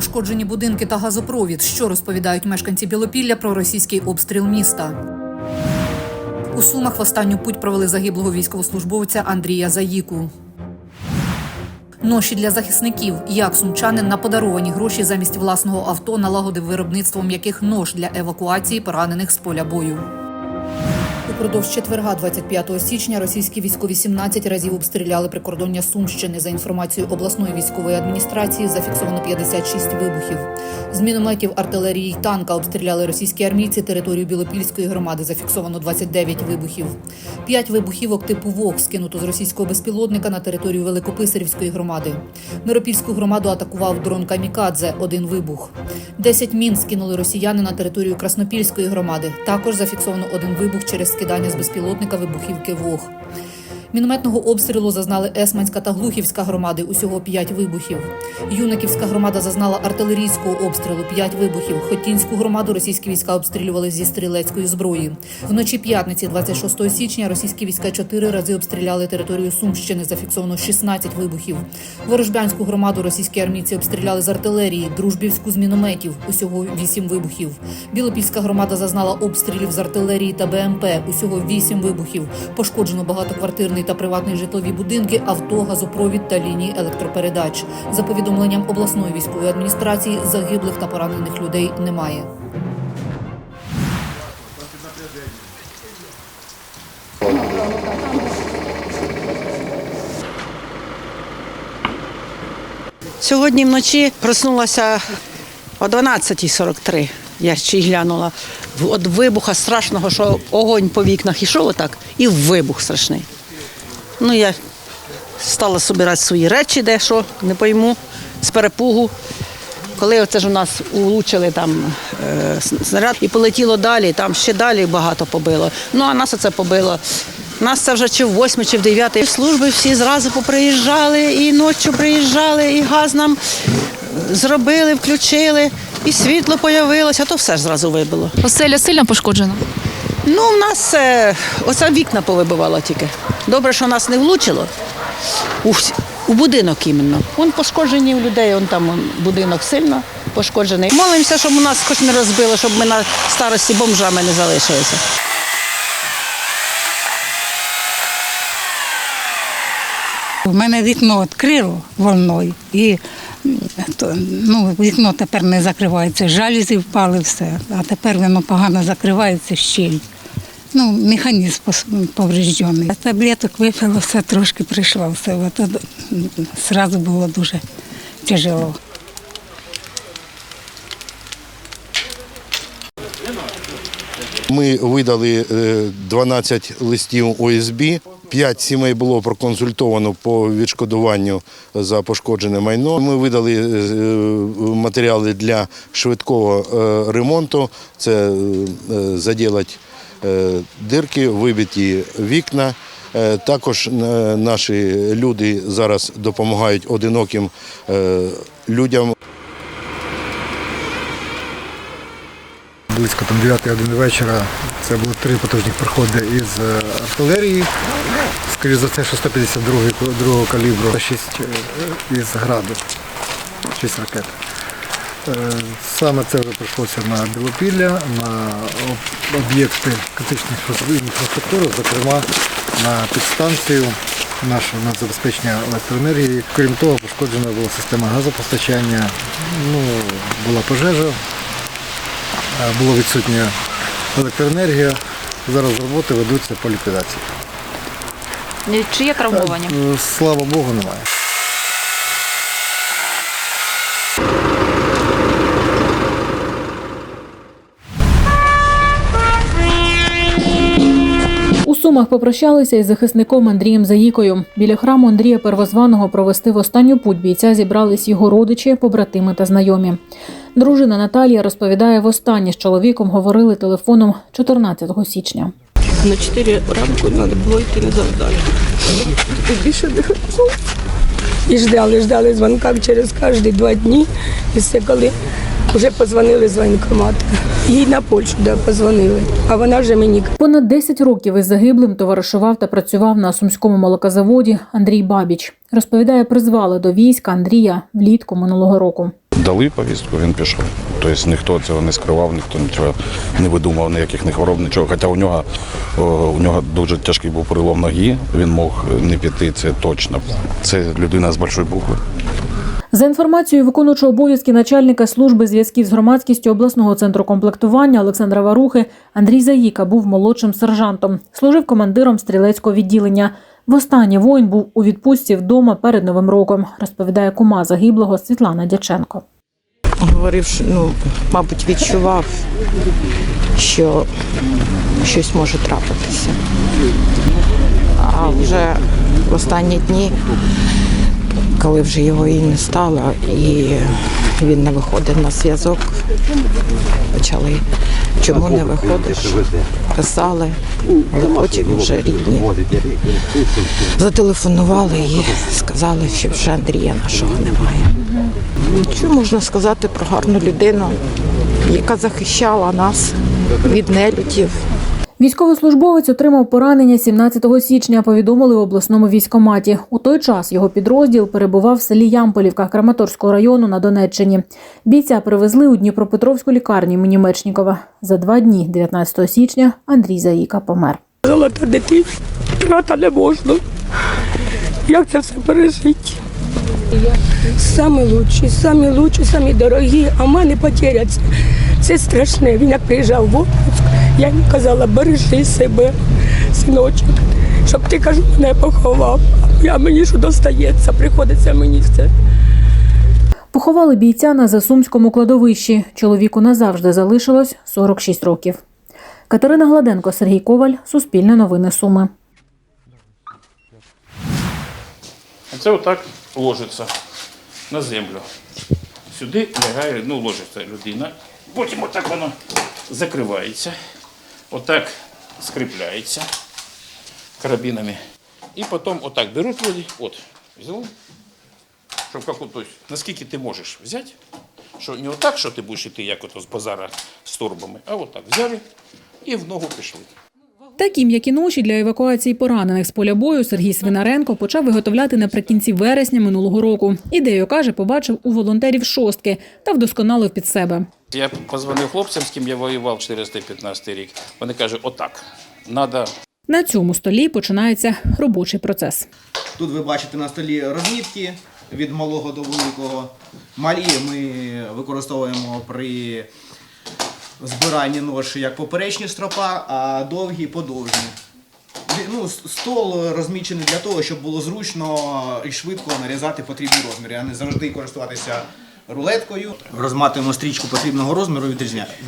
Пошкоджені будинки та газопровід. Що розповідають мешканці Білопілля про російський обстріл міста? У Сумах в останню путь провели загиблого військовослужбовця Андрія Заїку. Ноші для захисників. Як сумчанин на подаровані гроші замість власного авто налагодив виробництво м'яких нож для евакуації поранених з поля бою. Упродовж четверга, 25 січня, російські військові 17 разів обстріляли прикордоння Сумщини. За інформацією обласної військової адміністрації, зафіксовано 56 вибухів. З мінометів, артилерії й танка обстріляли російські армійці територію Білопільської громади. Зафіксовано 29 вибухів. П'ять вибухівок типу ВОК скинуто з російського безпілотника на територію Великописарівської громади. Миропільську громаду атакував дрон Камікадзе. Один вибух. Десять мін скинули росіяни на територію Краснопільської громади. Також зафіксовано один вибух через скидання з безпілотника вибухівки ВОГ. Мінометного обстрілу зазнали Есманська та Глухівська громади. Усього п'ять вибухів. Юнаківська громада зазнала артилерійського обстрілу п'ять вибухів. Хотінську громаду російські війська обстрілювали зі стрілецької зброї. Вночі п'ятниці, 26 січня, російські війська чотири рази обстріляли територію Сумщини. Зафіксовано 16 вибухів. Ворожбянську громаду російські армійці обстріляли з артилерії, дружбівську з мінометів. Усього вісім вибухів. Білопільська громада зазнала обстрілів з артилерії та БМП. Усього вісім вибухів. Пошкоджено багатоквартирний та приватний житлові будинки, авто, газопровід та лінії електропередач. За повідомленням обласної військової адміністрації, загиблих та поранених людей немає. Сьогодні вночі проснулася о 12.43. Я ще й глянула. От вибуха страшного, що огонь по вікнах ішов отак, і вибух страшний. Ну, я стала збирати свої речі, де що, не пойму, з перепугу. Коли оце ж у нас улучили там е, снаряд і полетіло далі, там ще далі багато побило. Ну а нас оце побило. Нас це вже чи в 8, чи в 9. Служби всі зразу поприїжджали, і ночі приїжджали, і газ нам зробили, включили, і світло появилося, то все ж зразу вибило. Оселя сильно пошкоджена. Ну, в нас е, оце вікна повибивало тільки. Добре, що нас не влучило. У, у будинок іменно. Вон пошкоджені у людей, вон там вон, будинок сильно пошкоджений. Молимося, щоб у нас хоч не розбило, щоб ми на старості бомжами не залишилися. У мене вікно відкрило волною, і то, ну, вікно тепер не закривається. Жалюзі впали все, а тепер воно погано закривається щель. Ну, механізм повреждений. Таблеток випила, все трошки прийшло, все. От, от, м, Зразу було дуже тяжело. Ми видали е, 12 листів ОСБ. П'ять сімей було проконсультовано по відшкодуванню за пошкоджене майно. Ми видали е, матеріали для швидкого ремонту. Це заділати е, дирки, вибиті вікна. Е, Також е, наші люди зараз допомагають одиноким е, людям. Близько там 9 години вечора. Це було три потужних приходи із е, артилерії. Скоріше за все, що 152 другого калібру, 6 із граду, 6 ракет. Е, Саме це вже прийшлося на Білопілля, на об'єкти критичної інфраструктури, зокрема на підстанцію нашу на забезпечення електроенергії. Крім того, пошкоджена була система газопостачання, ну, була пожежа, Е, було відсутня електроенергія. Зараз роботи ведуться по ліквідації. Чи є травмовані? Е, Слава Богу, немає. Сумах попрощалися із захисником Андрієм Заїкою. Біля храму Андрія Первозваного провести в останню путь бійця зібрались його родичі, побратими та знайомі. Дружина Наталія розповідає, востаннє з чоловіком говорили телефоном 14 січня. На 4 ранку треба було йти на завдання. І більше не хотів. І ждали, ждали дзвонка через кожні два дні. І все коли вже позвонили з воєнкомату. Їй на Польщу да, позвонили. А вона вже мені Понад 10 років із загиблим товаришував та працював на сумському молокозаводі Андрій Бабіч. Розповідає, призвали до війська Андрія влітку минулого року. дали повістку, він пішов. Тобто ніхто цього не скривав, ніхто нічого не видумав, ніяких не хвороб, нічого. Хоча у нього, у нього дуже тяжкий був перелом ноги, він мог не піти, це точно. Це людина з большої букви. За інформацією виконуючого обов'язки начальника служби зв'язків з громадськістю обласного центру комплектування Олександра Варухи, Андрій Заїка був молодшим сержантом, служив командиром стрілецького відділення. Востаннє воїн був у відпустці вдома перед новим роком, розповідає кума загиблого Світлана Дяченко. говорив, ну, мабуть, відчував, що щось може трапитися. А вже в останні дні, коли вже його і не стало, і він не виходив на зв'язок, почали, чому не виходиш, писали, але потім вже рідні зателефонували і сказали, що вже Андрія нашого немає. Що можна сказати про гарну людину, яка захищала нас від нелюдів, Військовослужбовець отримав поранення 17 січня. Повідомили в обласному військоматі. У той час його підрозділ перебував в селі Ямполівка Краматорського району на Донеччині. Бійця привезли у Дніпропетровську лікарню імені Мечнікова. За два дні, 19 січня, Андрій Заїка помер. Золота дитина, трата не можна. Як це все пережити? Самі лучші, самі лучші, самі дорогі, а в мене потеря це, це страшне. Він як приїжджав в отпуск, я йому казала, бережи себе, синочок, щоб ти кажу, мене поховав. А мені що достається, приходиться мені це. Поховали бійця на Засумському кладовищі. Чоловіку назавжди залишилось 46 років. Катерина Гладенко, Сергій Коваль, Суспільне новини Суми. Це отак ложиться на землю. Сюди лягає, ну, ложиться людина. Потім отак воно закривається, отак скріпляється карабінами. І потім отак беруть люди, от, взяли, щоб як ось, наскільки ти можеш взяти, що не отак, що ти будеш йти, як ото з базара з торбами, а отак взяли і в ногу пішли. Такі м'які ноші для евакуації поранених з поля бою Сергій Свинаренко почав виготовляти наприкінці вересня минулого року. Ідею каже, побачив у волонтерів шостки та вдосконалив під себе. Я позвонив хлопцям, з ким я воював 415 рік. Вони кажуть, отак, треба На цьому столі починається робочий процес. Тут ви бачите на столі розмітки від малого до великого. Малі ми використовуємо при збиранні ноші як поперечні стропа, а довгі подовжні. Ну, стол розмічений для того, щоб було зручно і швидко нарізати потрібні розміри, а не завжди користуватися рулеткою. Розматуємо стрічку потрібного розміру, і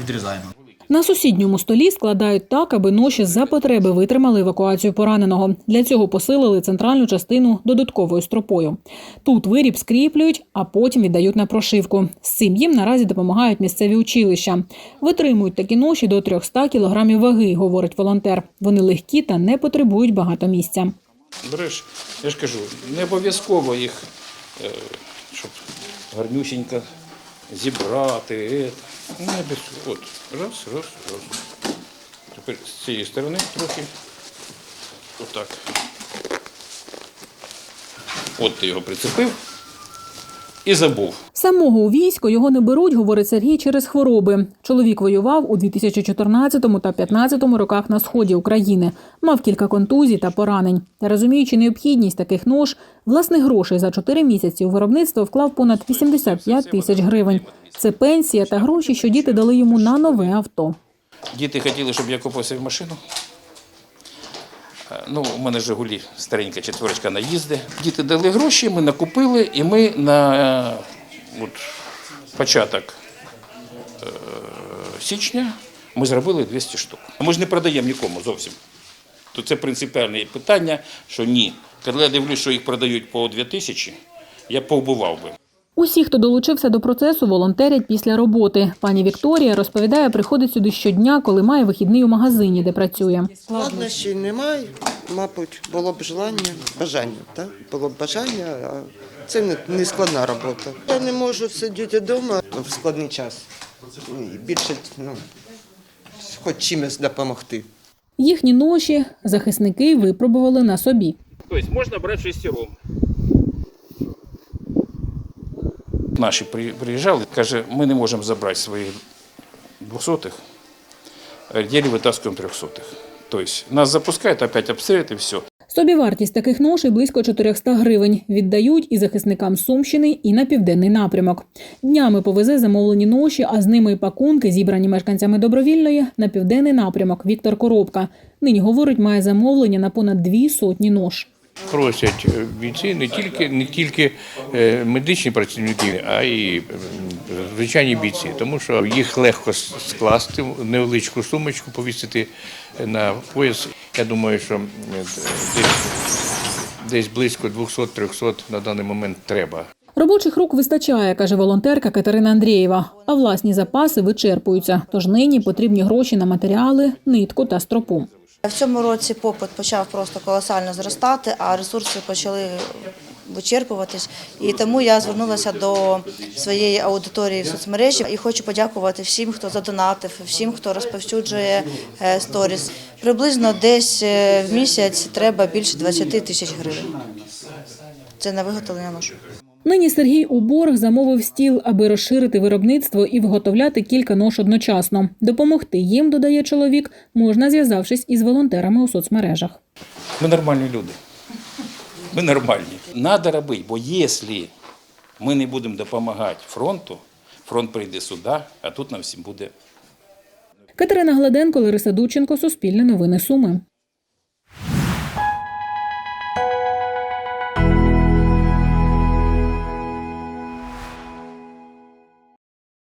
відрізаємо. На сусідньому столі складають так, аби ноші за потреби витримали евакуацію пораненого. Для цього посилили центральну частину додатковою стропою. Тут виріб скріплюють, а потім віддають на прошивку. З цим їм наразі допомагають місцеві училища. Витримують такі ноші до 300 кілограмів ваги, говорить волонтер. Вони легкі та не потребують багато місця. Береш, я ж кажу, не обов'язково їх, е, щоб гарнюсінько зібрати. е, Не без От, раз, раз, раз. Тепер з цієї сторони трохи. Отак. От ти його прицепив і забув. Самого у військо його не беруть, говорить Сергій, через хвороби. Чоловік воював у 2014 та 2015 роках на сході України. Мав кілька контузій та поранень. Та розуміючи необхідність таких нож, власних грошей за 4 місяці у виробництво вклав понад 85 тисяч гривень. Це пенсія та гроші, що діти дали йому на нове авто. Діти хотіли, щоб я купив собі машину. Е, Ну, у мене Жигулі старенька четверочка наїзди. Діти дали гроші, ми накупили, і ми на е, от, початок е, січня ми зробили 200 штук. Ми ж не продаємо нікому зовсім. То це принципіальне питання, що ні. Коли я дивлюсь, що їх продають по 2000, я повбивав би. Усі, хто долучився до процесу, волонтерять після роботи. Пані Вікторія розповідає, приходить сюди щодня, коли має вихідний у магазині, де працює. Складнощів немає, мабуть, було б желання, бажання, так? Було б бажання, а це не, не складна робота. Я не можу сидіти вдома в складний час. Більше, ну, хоч чимось допомогти. Їхні ноші захисники випробували на собі. Тобто можна брати шестером. Наші при- приїжджали, каже, ми не можемо забрати своїх двохсотих, еле витаскуємо трьохсотих. Тобто нас запускають, опять обстрілюють і все. Собівартість таких ношей близько 400 гривень. Віддають і захисникам Сумщини, і на південний напрямок. Днями повезе замовлені ноші, а з ними й пакунки, зібрані мешканцями добровільної, на південний напрямок. Віктор Коробка. Нині говорить, має замовлення на понад дві сотні нож. Просять е, бійці не тільки не тільки е, медичні працівники, а й звичайні бійці, тому що їх легко скласти в невеличку сумочку, повісити на пояс. Я думаю, що е, десь, десь близько 200-300 на даний момент треба. Робочих рук вистачає, каже волонтерка Катерина Андрієва. А власні запаси вичерпуються. Тож нині потрібні гроші на матеріали, нитку та стропу. В цьому році попит почав просто колосально зростати, а ресурси почали вичерпуватись. І тому я звернулася до своєї аудиторії в соцмережі і хочу подякувати всім, хто задонатив, всім, хто розповсюджує е, сторіс. Приблизно десь е, в місяць треба більше 20 тисяч гривень. Це на виготовлення нож. Нині Сергій у борг замовив стіл, аби розширити виробництво і виготовляти кілька нож одночасно. Допомогти їм, додає чоловік, можна зв'язавшись із волонтерами у соцмережах. Ми нормальні люди. Ми нормальні. Надо робити, бо якщо ми не будемо допомагати фронту, фронт прийде сюди, а тут нам всім буде Катерина Гладенко, Лариса Дученко, Суспільне новини Суми.